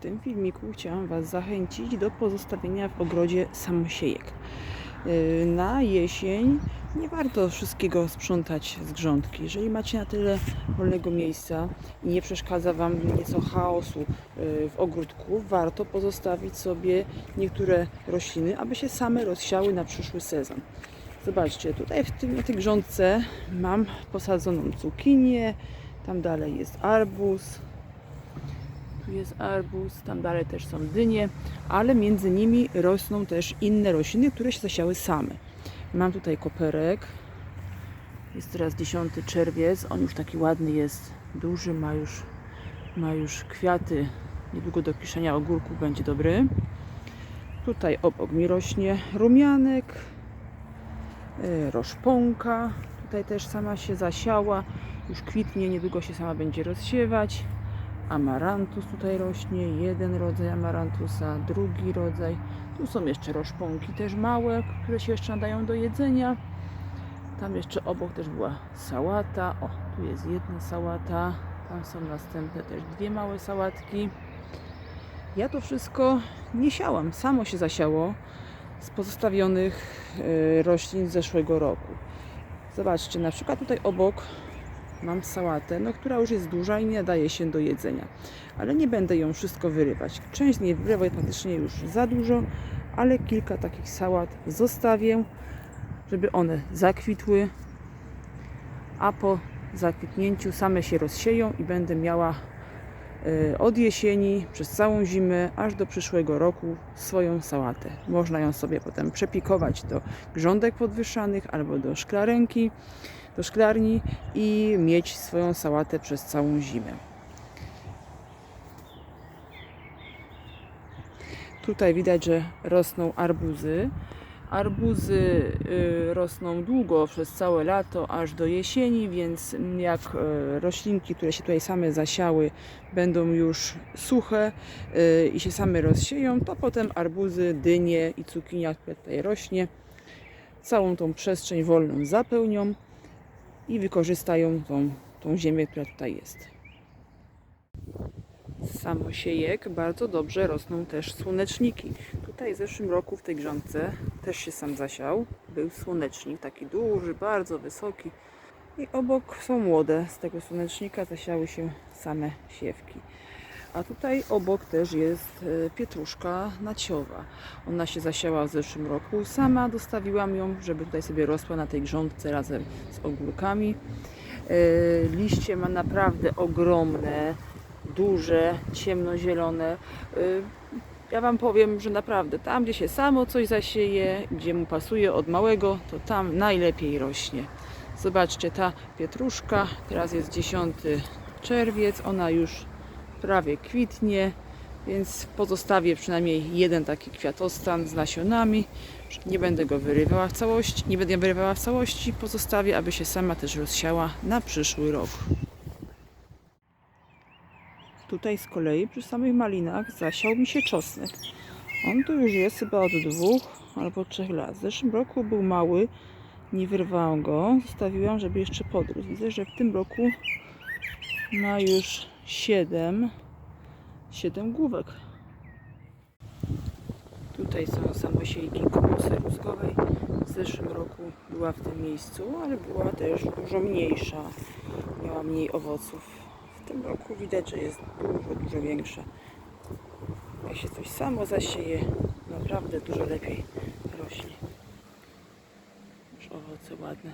tym filmiku chciałam Was zachęcić do pozostawienia w ogrodzie samosiejek. Yy, Na jesień nie warto wszystkiego sprzątać z grządki. Jeżeli macie na tyle wolnego miejsca i nie przeszkadza Wam nieco chaosu yy, w ogródku, warto pozostawić sobie niektóre rośliny, aby się same rozsiały na przyszły sezon. Zobaczcie, tutaj w tym, na tej grządce mam posadzoną cukinię, tam dalej jest arbuz, tu jest arbuz, tam dalej też są dynie, ale między nimi rosną też inne rośliny, które się zasiały same. Mam tutaj koperek, jest teraz 10 czerwiec, on już taki ładny jest, duży, ma już, ma już kwiaty, niedługo do kiszenia ogórków będzie dobry. Tutaj obok mi rośnie rumianek, e, roszponka, tutaj też sama się zasiała, już kwitnie, niedługo się sama będzie rozsiewać. Amarantus tutaj rośnie, jeden rodzaj amarantusa, drugi rodzaj. Tu są jeszcze roszponki też małe, które się jeszcze nadają do jedzenia. Tam jeszcze obok też była sałata. O, tu jest jedna sałata. Tam są następne też dwie małe sałatki. Ja to wszystko nie siałam, samo się zasiało z pozostawionych e, roślin z zeszłego roku. Zobaczcie, na przykład tutaj obok mam sałatę, no, która już jest duża i nie nadaje się do jedzenia. Ale nie będę ją wszystko wyrywać. Część z niej wyrywam faktycznie już za dużo, ale kilka takich sałat zostawię, żeby one zakwitły, a po zakwitnięciu same się rozsieją i będę miała od jesieni przez całą zimę aż do przyszłego roku swoją sałatę. Można ją sobie potem przepikować do grządek podwyższanych albo do szklarenki, do szklarni i mieć swoją sałatę przez całą zimę. Tutaj widać, że rosną arbuzy. Arbuzy y, rosną długo, przez całe lato, aż do jesieni, więc jak y, roślinki, które się tutaj same zasiały, będą już suche y, i się same rozsieją, to potem arbuzy, dynie i cukinia, która tutaj rośnie, całą tą przestrzeń wolną zapełnią i wykorzystają tą, tą ziemię, która tutaj jest. Z samosiejek bardzo dobrze rosną też słoneczniki. Tutaj w zeszłym roku w tej grządce też się sam zasiał. Był słonecznik, taki duży, bardzo wysoki. I obok są młode. Z tego słonecznika zasiały się same siewki. A tutaj obok też jest e, pietruszka naciowa. Ona się zasiała w zeszłym roku. Sama dostawiłam ją, żeby tutaj sobie rosła na tej grządce razem z ogórkami. E, Liście ma naprawdę ogromne, duże, ciemnozielone. Ja Wam powiem, że naprawdę tam, gdzie się samo coś zasieje, gdzie mu pasuje od małego, to tam najlepiej rośnie. Zobaczcie, ta pietruszka, teraz jest 10 czerwiec, ona już prawie kwitnie, więc pozostawię przynajmniej jeden taki kwiatostan z nasionami. Nie będę go wyrywała w całości, nie będę wyrywała w całości, pozostawię, aby się sama też rozsiała na przyszły rok. Tutaj z kolei przy samych malinach zasiał mi się czosnek. On tu już jest chyba od dwóch albo trzech lat. W zeszłym roku był mały, nie wyrwałam go, zostawiłam, żeby jeszcze podrósł. Widzę, że w tym roku ma już siedem, siedem główek. Tutaj są samosiejki komusy rózgowej. W zeszłym roku była w tym miejscu, ale była też dużo mniejsza. Miała mniej owoców. W tym roku widać, że jest dużo, dużo większa. Jak się coś samo zasieje, naprawdę dużo lepiej rośnie. Już owoce ładne.